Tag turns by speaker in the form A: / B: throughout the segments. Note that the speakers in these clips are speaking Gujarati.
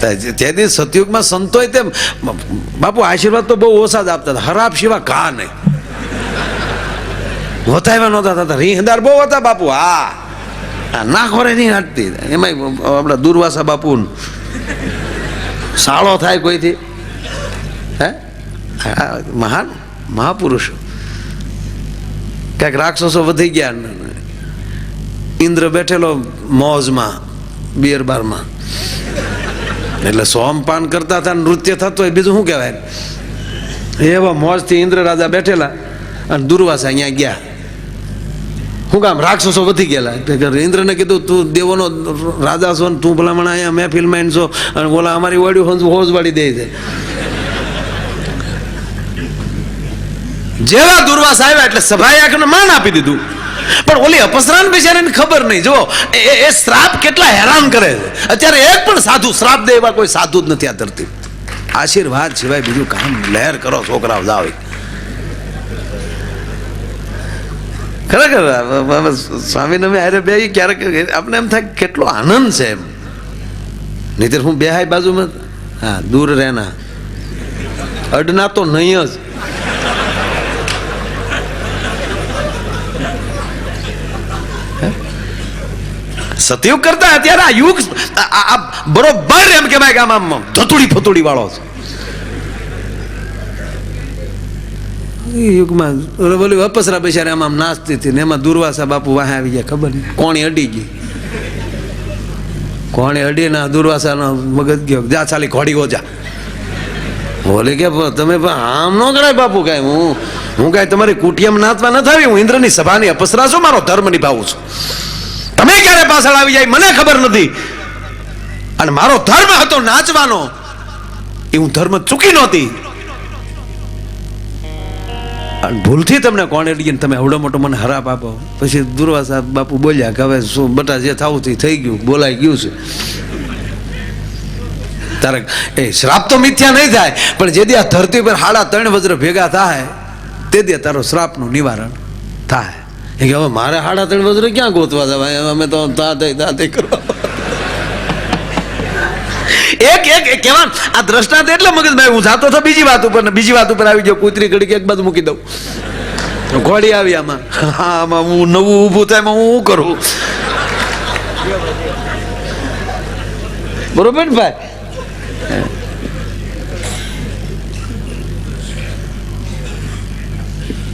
A: તેથી સતયુગમાં સંતોય તેમ, બાપુ આશીર્વાદ તો બહુ ઓછા જ આપતા હતા. હરાબ શિવા કા નહીં? વતાવ્યા નહોતા થતા. રીહદાર બહુ હતા બાપુ, હા. ના ખોરે નહીં હાટતી. એમાં આપણા દુર્વાસા બાપુ સાળો થાય કોઈથી. હે? મહાન મહાપુરુષો. ક્યાંક રાક્ષસો વધી ગયા ઇન્દ્ર બેઠેલો મોજમાં બિયર બારમાં એટલે સોમપાન કરતા હતા નૃત્ય થતું હોય, બીજું શું કહેવાય? એવા મોજથી ઇન્દ્ર રાજા બેઠેલા અને દુર્વાસા અહીંયા ગયા. શું કામ? રાક્ષસો વધી ગયેલા. ઇન્દ્રને કીધું, તું દેવોનો રાજા છો ને તું ભલામણ અહીંયા ફિલ્મ છો અને બોલા અમારી વાડ્યું હોજ વાળી દે છે. જેવા દુર્વાસ આવ્યા એટલે સભાએ આખને માન આપી દીધું. પણ ઓલી અપસરાન બિચારીને ખબર નહીં. જો એ શ્રાપ કેટલા હેરાન કરે છે. અત્યારે એક પણ સાધુ, શ્રાપ દે એવા કોઈ સાધુ જ નથી આ ધરતી. આશીર્વાદ સિવાય બીજું કામ લહેર કરો, છોકરાઓ જાવ ખરેખર સ્વામી અમે હારે બે ક્યારેક આપણે એમ થાય કેટલો આનંદ છે એમ. નહીતર હું બે હાઈ બાજુમાં હા, દૂર રહેના. અડના તો નહીં જ. સતયુગ કરતા અત્યારે આ યુગ બરોબર એમ કહેવાય કે આમ ધતુડી ફતુડી વાળો છે. યુગમાં બોલી અપસરા બિચારે આમ આમ નાચતી હતી ને એમાં દુર્વાસા બાપુ વાહે આવી ગયા, ખબર નહીં. કોણી અડી ગઈ. કોણી અડી ના દુર્વાસાનો મગજ ગયો. જા ચાલી ઘોડી ઓજા બોલે કે તમે આમ ન કરાય બાપુ કાંઈ. હું હું કાંઈ તમારી કુટિયામાં નાચવા નથી આવી હું ઇન્દ્રની સભાની અપસરા છું, મારો ધર્મ નિભાવું છું. તમે ક્યારે પાછળ આવી જાય મને ખબર નથી. અને મારો ધર્મ હતો નાચવાનો. એ હું ધર્મ ચૂકી નહોતી. ભૂલથી તમને કોણે લઈને તમે અવડો મોટો મને હરાપ આપો. પછી દુર્વાસા બાપુ બોલ્યા કે હવે શું બટા જે થવું થઈ ગયું, બોલાઈ ગયું છે. તારે એ શ્રાપ તો મિથ્યા નહીં થાય, પણ જે આ ધરતી પર હાડા ત્રણ વજ્ર ભેગા થાય, તે દે તારો શ્રાપનું નિવારણ થાય. કે હવે મારે હાડા ત્રણ વજ્ર ક્યાં ગોતવા જવાય અમે તો તાતે તાતે કરવા. એક એક કેવા? આ દ્રષ્ટાંત એટલે મગજભાઈ હું જાતો તો બીજી વાત ઉપર ને બીજી વાત ઉપર આવી ગયો. કૂતરી ઘડી એક બાજુ મૂકી દઉં. ઘોડી આવી આમાં. હા, આમાં હું નવું ઊભું થાય એમાં હું શું કરું? બરોબર ને ભાઈ?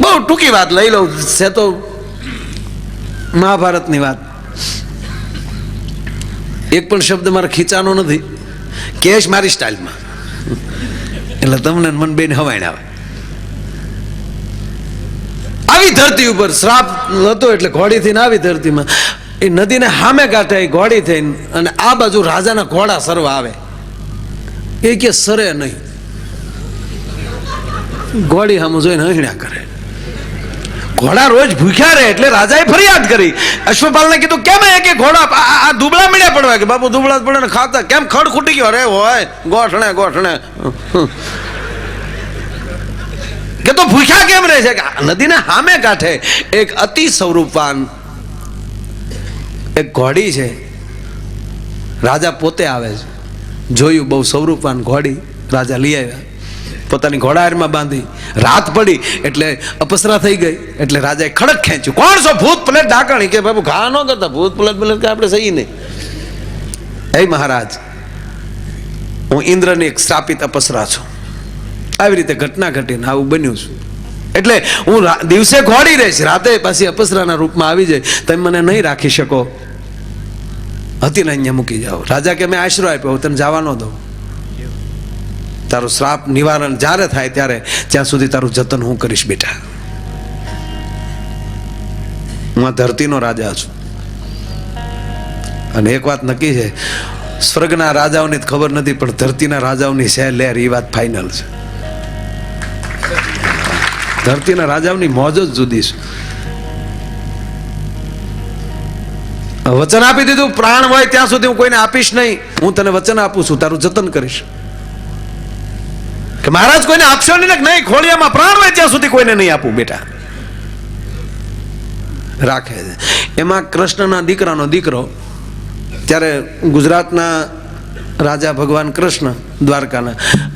A: બહુ ટૂંકી વાત લઈ લઉં. છે તો મહાભારતની વાત. એક પણ શબ્દ મારે ખીચાનો નથી. કેશ મારી સ્ટાઇલમાં. એટલે તમને મન બેન હવાઈણ આવે. આવી ધરતી ઉપર શ્રાપ હતો એટલે ઘોડી થઈને આવી ધરતીમાં. એ નદીને સામે કાંઠે એ ઘોડી થઈને અને આ બાજુ રાજાના ઘોડા સર્વ આવે. એ કે સરે નહીં. ઘોડી સામે જોઈને હહીણા કરે. ઘોડા રોજ ભૂખ્યા રહે એટલે રાજાએ ફરિયાદ કરી. અશ્વપાલને કીધું, કેમ એ કે ઘોડા આ- દુબળા મળ્યા પડવા કે બાપુ, દુબળા પડે ને ખાતા. કેમ ખડ ખૂટી ગયો? અરે હોય, ગોઠણે ગોઠણે. કે તો ભૂખ્યા કેમ રહે છે? નદીના સામે કાંઠે એક અતિ સ્વરૂપવાન એક ઘોડી છે. રાજા પોતે આવે છે. જોયું બહુ સ્વરૂપવાન ઘોડી રાજા લઈ આવ્યા. પોતાની ઘોડાહારમાં બાંધી. રાત પડી એટલે અપસરા થઈ ગઈ. એટલે રાજાએ ખડક ખેંચ્યું. કોણ છો ભૂત પ્લેટ ઢાંકણી? કે બાબુ ઘા ન કરતા. ભૂત પ્લેટ પ્લેટ કે આપણે સહી નહીં હે મહારાજ, હું ઇન્દ્રની એક સ્થાપિત અપસરા છું. આવી રીતે ઘટના ઘટીને આવું બન્યું છું. એટલે હું દિવસે ઘોડી રહીશ. રાતે પાછી અપસરાના રૂપમાં આવી જાય તમે મને નહીં રાખી શકો. હતી ને અહીંયા મૂકી જાઓ. રાજા કે, મેં આશરો આપ્યો. હું જવા ન દઉં. તારું શ્રાપ નિવારણ જ્યારે થાય ત્યારે ત્યાં સુધી તારું જતન હું કરીશ બેટા. હું આ ધરતીનો રાજા છું. અને એક વાત નક્કી છે, સ્વર્ગના રાજાઓની ખબર નથી, પણ ધરતીના રાજાઓની છે લહેર એ વાત ફાઇનલ છે. ધરતીના રાજાઓની મોજ જ જુદી છે. વચન આપી દીધું, પ્રાણ હોય ત્યાં સુધી હું કોઈને આપીશ નહીં. હું તને વચન આપું છું, તારું જતન કરીશ. કે મહારાજ કોઈને આપશો નહીં નહીં, ખોળિયામાં પ્રાણ ત્યાં સુધી કોઈને નહીં આપું, બેટા. રાખે છે. એમાં કૃષ્ણના દીકરાનો દીકરો, ત્યારે ગુજરાતના રાજા ભગવાન કૃષ્ણ દ્વારકાના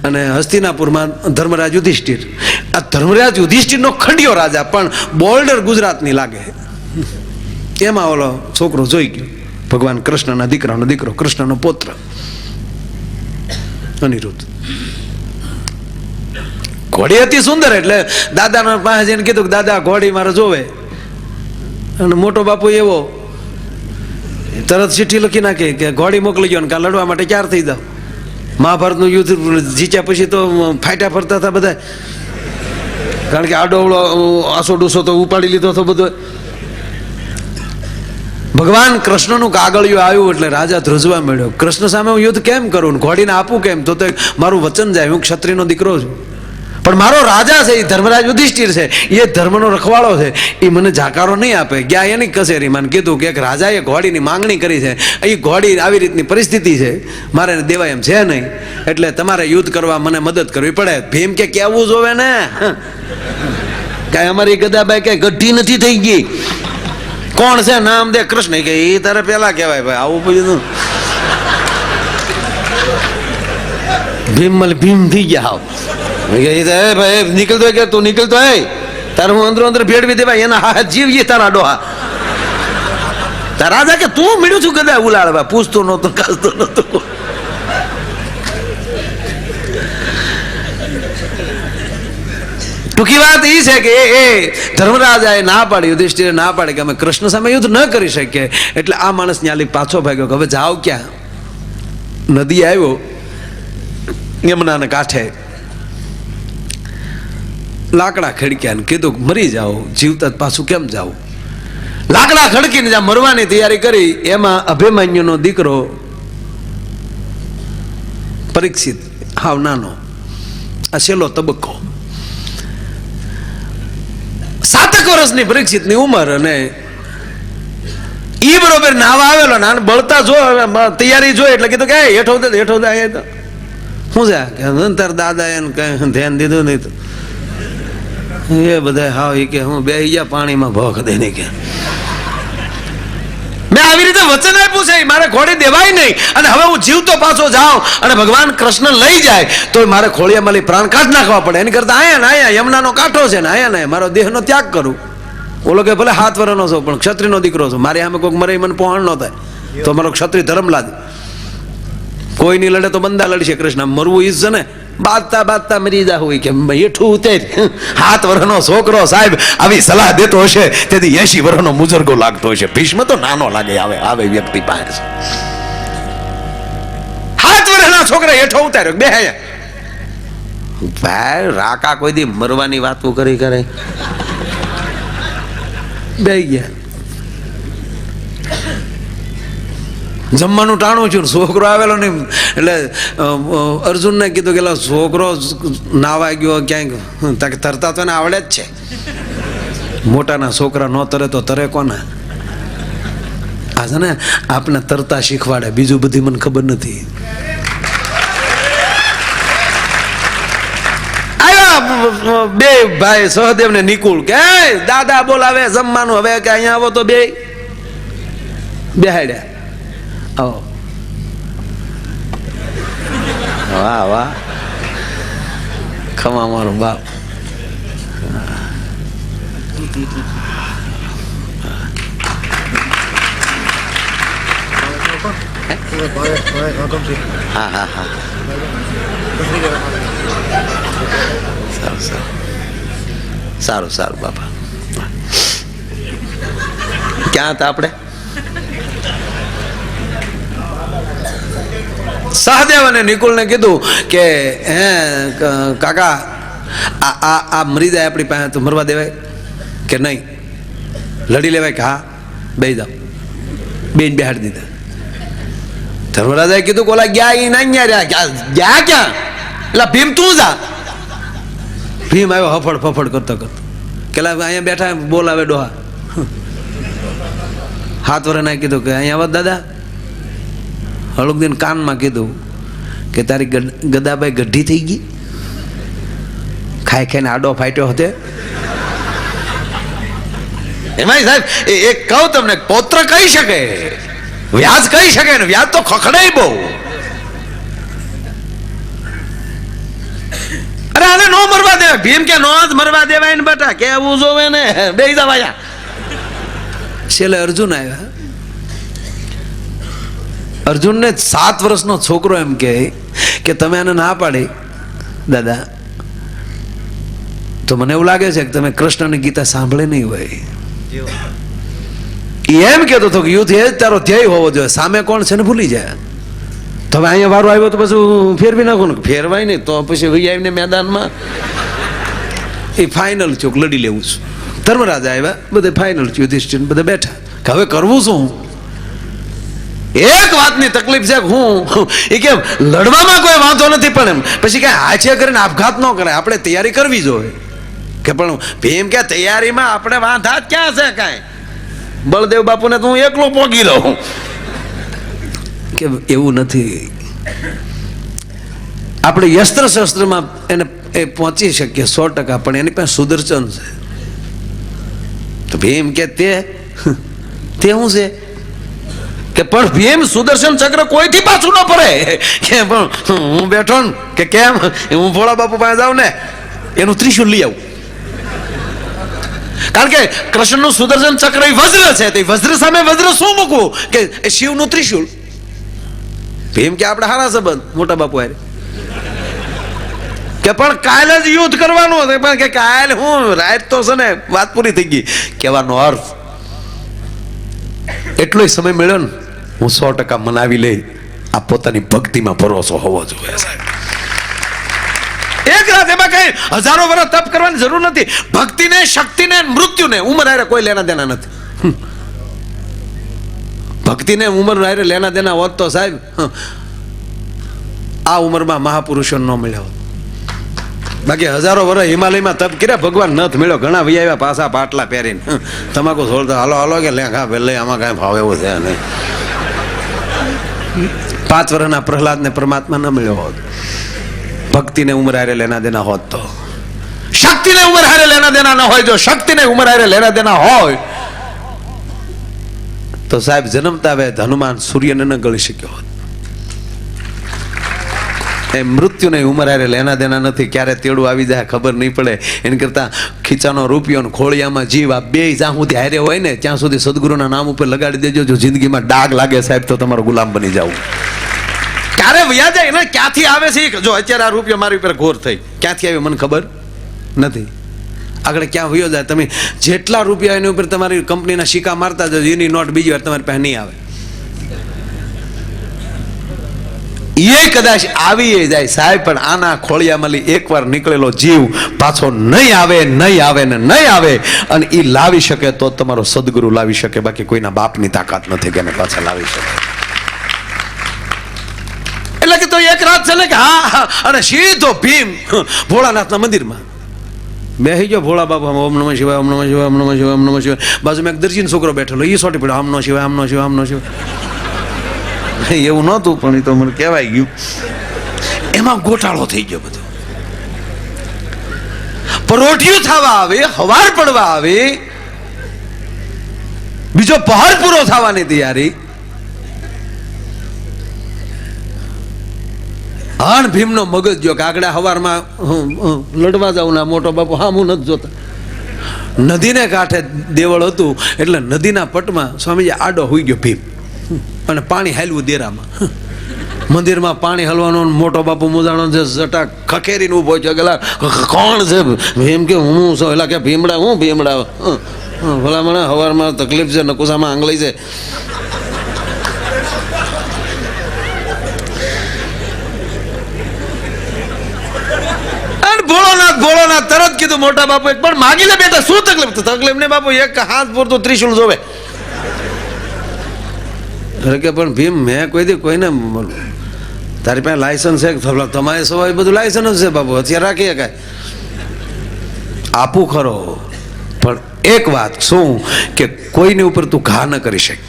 A: અને હસ્તિનાપુરમાં ધર્મરાજ યુધિષ્ઠિર. આ ધર્મરાજ યુધિષ્ઠિરનો ખંડિયો રાજા, પણ બોર્ડર ગુજરાતની લાગે. એમાં ઓલો છોકરો જોઈ ગયો, ભગવાન કૃષ્ણના દીકરાનો દીકરો, કૃષ્ણનો પુત્ર. અનિરુદ્ધ. ઘોડી હતી સુંદર એટલે દાદાના પાસે જઈને કીધું કે દાદા ઘોડી મારે જોવે. અને મોટો બાપુ એવો તરત ચિઠ્ઠી લખી નાખી કે ઘોડી મોકલી ગયો ને કાં લડવા માટે ક્યાર થઈ દઉં મહાભારતનું યુદ્ધ જીત્યા પછી તો ફાટ્યા ફરતા હતા બધા. કારણ કે આડોવળો આસો ડૂસો તો ઉપાડી લીધો હતો બધો. ભગવાન કૃષ્ણનું કાગળિયું આવ્યું એટલે રાજા ધ્રુજવા મળ્યો કૃષ્ણ સામે હું યુદ્ધ કેમ કરું ઘોડીને આપું કેમ? તો મારું વચન જાય, હું ક્ષત્રિયનો દીકરો છું. પણ મારો રાજા છે એ ધર્મરાજ યુધિષ્ઠિર છે. એ ધર્મનો રખવાળો છે. એ મને જાકારો નહીં આપે. ગયા એની કચેરીમાં કીધું કે એક રાજાએ ઘોડીની માંગણી કરી છે. એ ઘોડી આવી રીતની પરિસ્થિતિ છે. મારે દેવાય એમ છે નહીં. એટલે તમારે યુદ્ધ કરવા મને મદદ કરવી પડે. ભીમ કે કેવું જોવે ને? કાંઈ અમારી ગદાબાઈ કઈ ગઢી નથી થઈ ગઈ. કોણ છે? નામ દે. કૃષ્ણ. કે એ તારે પેલા કહેવાય ભાઈ. આવું બધું ભીમલ ભીમ થઈ ગયા હાવ. મેં કીધું, "એ તો, એ નીકળતો કે તું નીકળતો હે તારે હું અંદરો અંદર ભેળવી દેવાય, એના હાથ જીવીએ તારા ડોહા. તારા રાજા કે, તું મળ્યું છું કદાચ ઉલાડવા પૂછતો નહોતો કાસતો નહોતો. ટૂંકી વાત એ છે કે, એ ધર્મરાજાએ ના પાડી, યુધિષ્ઠિરે ના પાડી કે અમે કૃષ્ણ સામે યુદ્ધ ન કરી શકીએ. એટલે આ માણસ ન્યાલી પાછો ભાગ્યો કે, હવે જાઓ ક્યાં? નદી આવ્યો, યમુનાને કાંઠે લાકડા ખડક્યા કીધું મરી જાઓ, જીવતા પાછું કેમ જાઓ? લાકડા ખડકીને જ્યાં મરવાની તૈયારી કરી, એમાં અભિમન્યુનો દીકરો પરીક્ષિત, હાવ નાનો, આ છેલ્લો તબક્કો. સાતક વર્ષની પરીક્ષિતની ઉંમર અને ઈ બરોબર નાવા આવેલો ને બળતા જો તૈયારી જોઈ એટલે કીધું કે હેઠો હેઠો હું છે કે અંતર દાદા એને કઈ ધ્યાન દીધું નહીં એ બધા હાવ એ કે હું બે ગયા પાણીમાં ભોખ દે ને કે. મેં આવી રીતે વચન આપ્યું છે, મારે ઘોડી દેવાય નહીં. અને હવે હું જીવતો પાછો જાઉં અને ભગવાન કૃષ્ણ લઈ જાય તો મારે ખોળિયામાં પ્રાણ કાઢ નાખવા પડે. એની કરતા આયા ને આયા, યમુનાનો કાંઠો છે ને આયા ને મારો દેહનો ત્યાગ કરું. ઓલો કે ભલે હાથ વરનો છો, પણ ક્ષત્રિયનો દીકરો છો. મારી સામે કોઈક મરે મને પહોંચ ન થાય. તો મારો ક્ષત્રિય ધર્મ લાદ કોઈ નહીં લડે તો બંદા લડશે. કૃષ્ણ, મરવું ઈજ છે ને. બાદતા બાંધતા મરી જા હોય કે હેઠું ઉતેર. હાથ વર્ષનો છોકરો સાહેબ આવી સલાહ દેતો હશે, તેથી એસી વર્ષનો મુજરગો લાગતો હશે. ભીષ્મ તો નાનો લાગે, આવે આવે વ્યક્તિ પાસે હાથ વર્ષના છોકરા હેઠો ઉતાર્યો, બે ભાઈ, રાકા કોઈ દી મરવાની વાતો કરી કરે? બે ગયા. જમવાનું ટાણું છું છોકરો આવેલો નહીં. એટલે અર્જુનને કીધું કે છોકરો નાવા ગયો, ક્યાંક તરતા તો એને આવડે જ છે. મોટાના છોકરા ન તરે તો તરે કોના? આ છે ને આપણે તરતા શીખવાડે, બીજું બધી મને ખબર નથી. બે ભાઈ સહદેવ ને નિકુળ કે દાદા બોલાવે, જમવાનું હવે કે અહીંયા આવો તો બે બેહાડ્યા. આવો વાહ વાહ ખમા મારો બાપ હા હા હા સારું સારું સારું સારું, બાપા. ક્યાં હતા આપણે? સહદેવ અને નિકુલને કીધું કે, હે કાકા, આ આ આ મરી જાય આપણી પાસે તો મરવા દેવાય કે નહીં? લડી લેવાય કે, હા બે જાઓ. બેન બેહાડી દીધા. ધર્મરાજાએ કીધું કે, ઓલા ગયા એ ના ગયા રહ્યા. ગયા ક્યાં? એટલે ભીમ, તું જા. ભીમ આવ્યો હફડ ફફડ કરતો કરતો. કેલા, અહીંયા બેઠા, બોલાવે ડોહા. હાથ વરે કીધું કે, અહીંયા આવો દાદા. હળુકદીન કાનમાં કીધું કે તારી ગદાભાઈ ગઢી થઈ ગઈ. ખાઈ ખાઈને આડો ફાટ્યો હતો. એમાં સાહેબ એ કહો તમને પૌત્ર કહી શકે. વ્યાજ કહી શકે ને વ્યાજ તો ખખડાય બહુ. અરે આને નો મરવા દેવાય. ભીમ કે નો જ મરવા દેવાય ને બેટા કેવું જોવે ને બે જવાયા છેલ્લે અર્જુન આવ્યા. અર્જુનને સાત વર્ષનો છોકરો એમ કહે કે તમે એને ના પાડી. દાદા તો મને એવું લાગે છે કે તમે કૃષ્ણની ગીતા સાંભળે નહીં હોય. એમ કહેતો હતો કે યુદ્ધ એ જ તારો ધ્યેય હોવો જોઈએ. સામે કોણ છે ને ભૂલી જાય. તો હવે અહીંયા વારો આવ્યો તો પછી ફેરવી નાખો ને? ફેરવાય નહીં તો પછી વહી આવીને મેદાનમાં. એ ફાઇનલ ચોક લડી લેવું છું. ધર્મરાજા આવ્યા બધે ફાઇનલ યુધિષ્ઠિર બધા બેઠા. હવે કરવું શું? એક વાતની તકલીફ છે હું એ કે લડવામાં કોઈ વાંધો નથી પણ એમ. પછી કે હાચે કરીને આપઘાત ન કરે આપણે તૈયારી કરવી જોઈએ. કે પણ ભીમ કે તૈયારીમાં આપણે વાંધા જ ક્યાં છે કાંઈ? બળદેવ બાપુને તો હું એકલો પોગી લઉં. કે એવું નથી. આપણે યસ્ત્ર શસ્ત્રમાં એને એ પહોંચી શકીએ સો ટકા, પણ એની પાસે સુદર્શન છે. તો ભીમ કે તે તે શું છે? કે પણ ભીમ સુદર્શન ચક્ર કોઈથી પાછું ન પડે કે પણ હું બેઠો ને, કે કેમ? હું ભોળા બાપુ પાસે જાઉં ને, એનું ત્રિશુલ લઈ આવું. કારણ કે કૃષ્ણનું સુદર્શન ચક્ર એ વજ્ર છે, તે વજ્ર સામે વજ્ર શું મૂકવું? કે શિવનું ત્રિશુલ. ભીમ કે આપણે હારા સંબંધ, મોટા બાપુ હારે. કે પણ કાલે જ યુદ્ધ કરવાનું હતું, પણ કે કાલે હું, રાત તો છે ને વાત પૂરી થઈ ગઈ. કહેવાનો અર્થ, એટલો સમય મળ્યો ને હું સો ટકા મનાવી લઈ આ પોતાની ભક્તિમાં ભરોસો હોવો જોઈએ એક રાત એમાં કઈ હજારો વર્ષ તપ કરવાની જરૂર નથી. ભક્તિને, શક્તિને, મૃત્યુને ઉંમર આરે કોઈ લેના દેના નથી. ભક્તિને, ઉંમર હારે લેના દેના હોત તો સાહેબ આ ઉંમરમાં મહાપુરુષો ન મળ્યા બાકી હજારો વર્ષ હિમાલયમાં તપ કર્યા, ભગવાન નથ મળ્યો. ઘણા ભાઈ આવ્યા પાછા પાટલા પહેરીને. તમાકુ છોડતા હાલો હાલો, કે લેખા ભલે, આમાં કાંઈ ભાવ એવો છે નહીં. પાંચ વર્ષના પ્રહલાદને પરમાત્મા ન મળ્યો હોત. ભક્તિને ને હારે લેના દેના હોત તો. શક્તિને ઉમર હારે લેના દેના ન હોય, જો શક્તિને ને હારે લેના દેના હોય, તો સાહેબ જન્મતા હવે હનુમાન સૂર્યને ન ગળી શક્યો હોત. એ મૃત્યુને ઉંમર હારે લેના દેના નથી, ક્યારે તેડું આવી જાય ખબર નહીં પડે. એને કરતાં ખીચાનો રૂપિયો ને ખોળિયામાં જીવ, આ બે જ્યાં સુધી હારે હોય ને, ત્યાં સુધી સદગુરુના નામ ઉપર લગાડી દેજો. જો જિંદગીમાં ડાઘ લાગે સાહેબ, તો તમારો ગુલામ બની જાવ ક્યારે વ્યા જાય ને, ક્યાંથી આવે છે જો અત્યારે આ રૂપિયો મારી ઉપર ઘોર થઈ. ક્યાંથી આવ્યો મને ખબર નથી. આગળ ક્યાં વયો જાય? તમે જેટલા રૂપિયા એની ઉપર તમારી કંપનીના સિક્કા મારતા જજો એની નોટ બીજી વાર તમારી પાસે નહીં આવે. એ કદાચ આવી જાય. સાહેબ, પણ આના ખોળિયામાંથી એકવાર નીકળેલો જીવ પાછો નહીં આવે નહીં આવે ને નહીં આવે. અને એ લાવી શકે તો તમારો સદગુરુ લાવી શકે. બાકી કોઈના બાપની તાકાત નથી કે એને પાછા લાવી શકે. એટલે કે તો એક રાત છે ને કે હા અને સીધો ભીમ ભોળાનાથના મંદિરમાં. બેસી ગયો, ભોળા બાબા ઓમ નમઃ શિવાય, ઓમ નમઃ શિવાય, ઓમ નમઃ શિવાય, ઓમ નમઃ શિવાય. બાજુમાં એક દર્જીનો છોકરો બેઠેલો એ સોટી પડ્યો, આમ નો શિવાય આમનો શિવાય આમનો શિવાય. એવું નહોતું, પણ એ તો મને કહેવાય ગયું. એમાં ગોટાળો થઈ ગયો બધો. પરોઠિયું થવા આવે, હવાર પડવા આવે, બીજો પહાડ પૂરો થવાની તૈયારી. હાણ ભીમનો મગજ જો કાગડા હવારમાં લડવા જાઉં ના મોટો બાપુ, હા, હું નથી જોતા. નદીને કાંઠે દેવળ હતું, એટલે નદીના પટમાં સ્વામીજી આડો હોઈ ગયો ભીમ. અને પાણી હાલવું દેરામાં. મંદિરમાં પાણી હલવાનો મોટો બાપુ મુદાણો છે જટા ખખેરીને ઊભો છે. ગલા કોણ છે? ભીમ કે, હું છું. એલા કે, ભીમડા, હું ભીમડા? ભલા મને હવારમાં તકલીફ છે, નકુસામાં આંગળી છે. ભોળોનાથ ભોળોનાથ તરત કીધું, મોટા બાપુ એક પણ માગી લે બેટા શું તકલીફ? તકલીફ ને બાપુ, એક હાથ પૂરતું ત્રિશુલ જોવે. કે પણ ભીમ, મેં કોઈ દી કોઈને તારી પાસે લાયસન્સ છે તમારે સવાય બધું લાયસન્સ છે બાબુ અત્યારે રાખીએ શકાય આપું ખરો, પણ એક વાત શું કે કોઈની ઉપર તું ઘા ન કરી શકે.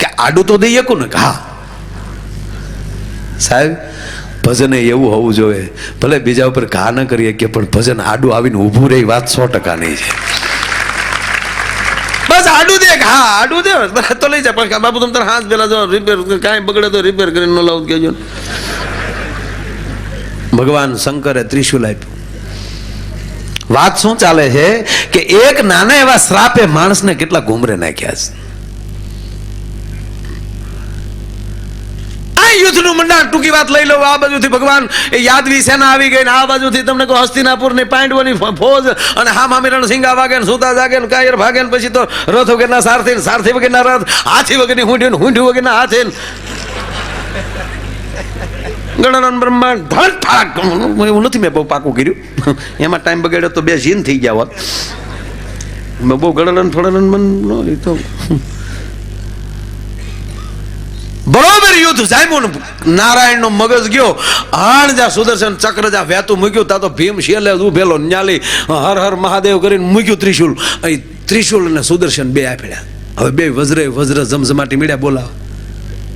A: કે આડું તો દઈ શકું ને? ઘા સાહેબ, ભજન એવું હોવું જોઈએ. ભલે બીજા ઉપર ઘા ન કરીએ કે પણ ભજન આડું આવીને ઊભું રહી વાત સો ટકા નહીં છે. બસ આડું હા, આડું દે તો લઈ જા પણ બાપુ, તમે હાથ પેલા જો રિપેર કાંઈ બગડે તો રિપેર કરીને ન લાવું કહેજો ભગવાન શંકરે ત્રિશુલ આપ્યું. વાત શું ચાલે છે? કે એક નાના એવા શ્રાપે માણસને કેટલા ઘૂમરે નાખ્યા છે. યુદ્ધનું મંડાણ ટૂંકી વાત લઈ લો. આ બાજુથી ભગવાન એ યાદવી સેના આવી ગઈ ને આ બાજુથી તમને કહો હસ્તિનાપુરની પાંડવોની ફોજ અને હા મામિરણ સિંગા વાગે ને સુતા જાગે ને કાયર ભાગે ને પછી તો રથ વગરના સારથી ને સારથી વગરના રથ હાથી વગરની હુંઢી ને હુંઢી વગરના હાથી ગણન બ્રહ્માંડ ધડ ઠાક. એવું નથી મેં બહુ પાકું કર્યું. એમાં ટાઈમ બગાડ્યો તો બે ઝીન થઈ ગયા હોત. મેં બહુ ગણન ફળન મન ન, તો બરોબર યુદ્ધ જામ્યું નારાયણ નો મગજ ગયો. હાણ જા સુદર્શન ચક્ર જા વહેતું મૂક્યું, તા તો ભીમ શેલે ઉભેલો, ન્યાલી, હર હર મહાદેવ કરીને મૂક્યું ત્રિશુલ. અહીં ત્રિશુલ અને સુદર્શન બે આપેલા હવે બે વજ્રે વજ્ર ઝમઝમાટી મીડ્યા, બોલાવ.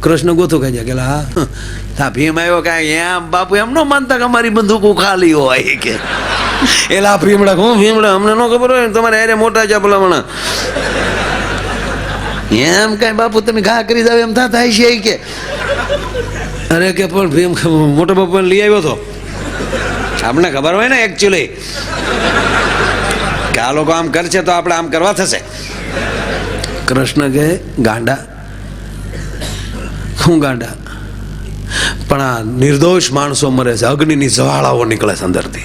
A: કૃષ્ણ ગોથો કહી કે હા ભીમ આવ્યો કાંઈ? એમ, બાપુ, એમ નો માનતા કે અમારી બંદૂકો ખાલી હોય કે? એલા, ભીમડા, હું ભીમડા, અમને ન ખબર હોય તમારે એરે મોટા છે ભલામણા. એમ કઈ બાપુ તમે ઘા કરી જાવ એમ થતા છે કે. અરે કે પણ ભીમ મોટો બાપુ લઈ આવ્યો હતો આપણે ખબર હોય ને એકચ્યુઅલી કે આ લોકો આમ કરશે તો આપણે આમ કરવા થશે. કૃષ્ણ કે ગાંડા શું ગાંડા? પણ આ નિર્દોષ માણસો મરે છે, અગ્નિની જ્વાળાઓ નીકળે છે અંદરથી.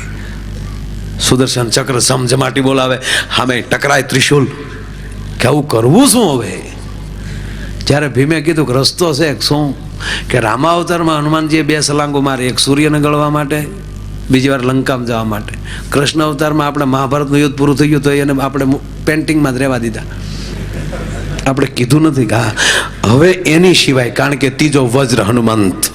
A: સુદર્શન ચક્ર સમજમાટી બોલાવે સામે ટકરાય ત્રિશુલ. કે આવું કરવું શું હવે? જ્યારે ભીમે કીધું કે રસ્તો છે શું? કે રામાવતારમાં હનુમાનજીએ બે સલાંગો મારી, એક સૂર્યને ગળવા માટે, બીજી વાર લંકામાં જવા માટે. કૃષ્ણ અવતારમાં આપણે મહાભારતનું યુદ્ધ પૂરું થઈ ગયું તો એને આપણે પેન્ટિંગમાં જ રહેવા દીધા. આપણે કીધું નથી કે હવે એની સિવાય, કારણ કે ત્રીજો વજ્ર હનુમંત.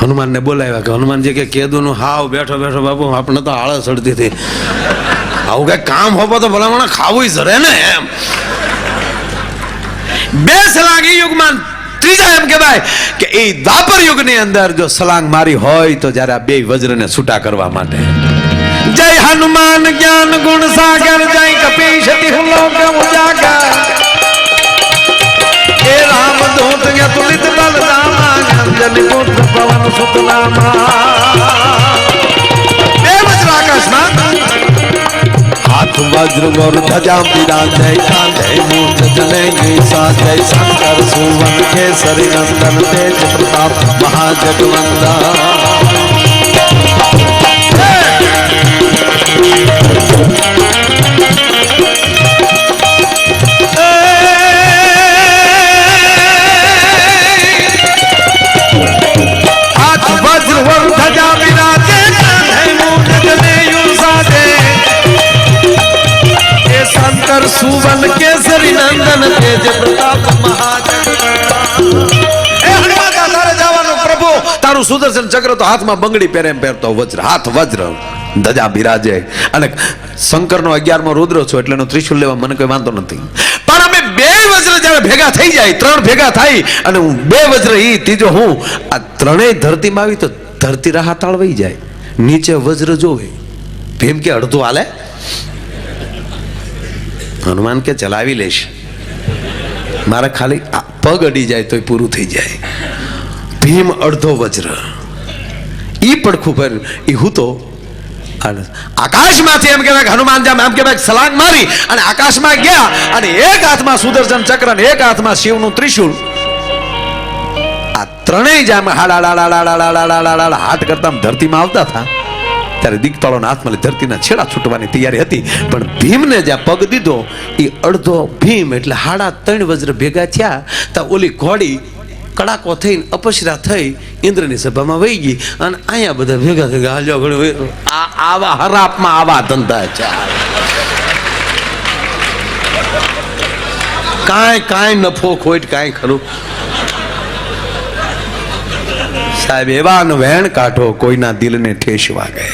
A: હનુમાનને બોલાવ્યા કે હનુમાનજી કે કેદુનું હાવ બેઠો બેઠો બાપુ, આપણે તો આળસ અડતી હતી. આવું કઈ કામ હોવો તો ભલામણ ખાવું જરે ને એમ. બે સલાંગ એ યુગમાં ત્રીજા એમ કહેવાય કે એ દ્વાપર યુગની અંદર જો સલાંગ મારી હોય તો જ્યારે આ બે વજ્રને છૂટા કરવા માટે જય હનુમાન જ્ઞાન ગુણ સાગર જય કપીશ લોક ઉજાગર એ રામ દૂત તુલિત બલ રામા અંજન પુત્ર પવન સુત નામા બે વજ્ર આકાશમાં
B: હાથ વજ્ર ગોર ધજા બિરાજય કાંધે મૂર્ત જને સાજય શંકર સુવન કેસરી નંદન, તેજ પ્રતાપ, મહાજગવંદા.
A: સુવન કેસરી નંદન તેજ પ્રતાપ તારે સુદર્શન ચક્ર તો હાથમાં બંગડી પહેરે પહેરતો વજ્ર, હાથ વજ્ર. ધજા બિરાજે. અને શંકરનો અગિયારમો રુદ્ર છો એટલે એનો ત્રિશુલ લેવા મને કોઈ વાંધો નથી. પણ અમે બે વજ્ર જ્યારે ભેગા થઈ જાય, ત્રણ ભેગા થાય, અને હું બે વજ્ર, ઈ ત્રીજો હું, આ ત્રણેય ધરતીમાં આવી તો ધરતી રાહતાળ વહી જાય. નીચે વજ્ર જોવે. ભીમ કે અડધું હાલે? હનુમાન કે ચલાવી લઈશ મારે ખાલી પગ અડી જાય તોય પૂરું થઈ જાય. ભીમ અડધો વજ્ર. એ પડખું પર એ હું તો આકાશમાંથી એમ કે હનુમાન જામ એમ કહેવાય સલાંગ મારી અને આકાશમાં ગયા અને એક હાથમાં સુદર્શન ચક્ર અને એક હાથમાં શિવનું ત્રિશુળ. આ ત્રણેય જામ હાડા હાટ કરતા ધરતીમાં આવતા હતા ત્યારે દિગપાળોના હાથમાં ધરતીના છેડા છૂટવાની તૈયારી હતી. પણ ભીમને જ્યાં પગ દીધો એ અડધો ભીમ એટલે હાડા ત્રણ વજ્ર ભેગા થયા, ત્યાં ઓલી ઘોડી કડાકો થઈને અપશરા થઈ ઇન્દ્રની સભામાં વહી ગઈ અને અહીંયા બધા ભેગા ભેગા હાલ્યો ઘણો આ આવા હરાપમાં આવા ધંધા છે કાંઈ કાંઈ નફો ખોટ, કાંઈ ખરું. સાહેબ એવા વેણ કાઢો કોઈના દિલને ઠેસ વાગે